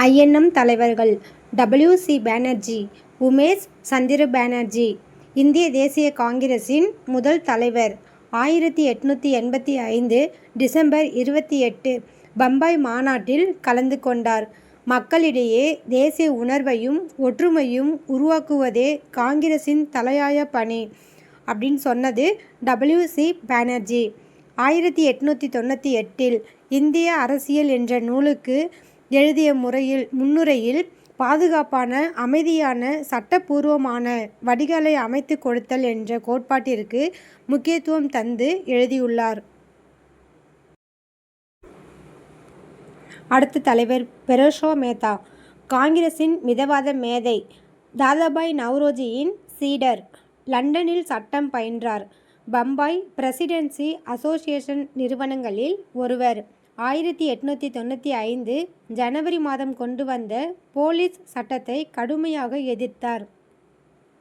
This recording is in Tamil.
ஐஎன்எம் தலைவர்கள் டபிள்யூ சி பானர்ஜி உமேஷ் சந்திர பானர்ஜி இந்திய தேசிய காங்கிரசின் முதல் தலைவர் ஆயிரத்தி எட்நூற்றி எண்பத்தி ஐந்து டிசம்பர் இருபத்தி எட்டு பம்பாய் மாநாட்டில் கலந்து கொண்டார். மக்களிடையே தேசிய உணர்வையும் ஒற்றுமையும் உருவாக்குவதே காங்கிரஸின் தலையாய பணி அப்படின்னு சொன்னது டபிள்யூ சி பானர்ஜி ஆயிரத்தி எட்நூற்றி தொண்ணூற்றி எட்டில் இந்திய அரசியல் என்ற நூலுக்கு எழுதிய முறையில் முன்னுரையில் பாதுகாப்பான அமைதியான சட்டபூர்வமான வடிகளை அமைத்து கொடுத்தல் என்ற கோட்பாட்டிற்கு முக்கியத்துவம் தந்து எழுதியுள்ளார். அடுத்த தலைவர் பெரோஷோ மேத்தா காங்கிரசின் மிதவாத மேதை தாதாபாய் நவ்ரோஜியின் சீடர் லண்டனில் சட்டம் பயின்றார். பம்பாய் பிரசிடென்சி அசோசியேஷன் நிறுவனங்களில் ஒருவர். ஆயிரத்தி எட்நூற்றி தொண்ணூற்றி ஐந்து ஜனவரி மாதம் கொண்டு வந்த போலீஸ் சட்டத்தை கடுமையாக எதிர்த்தார்.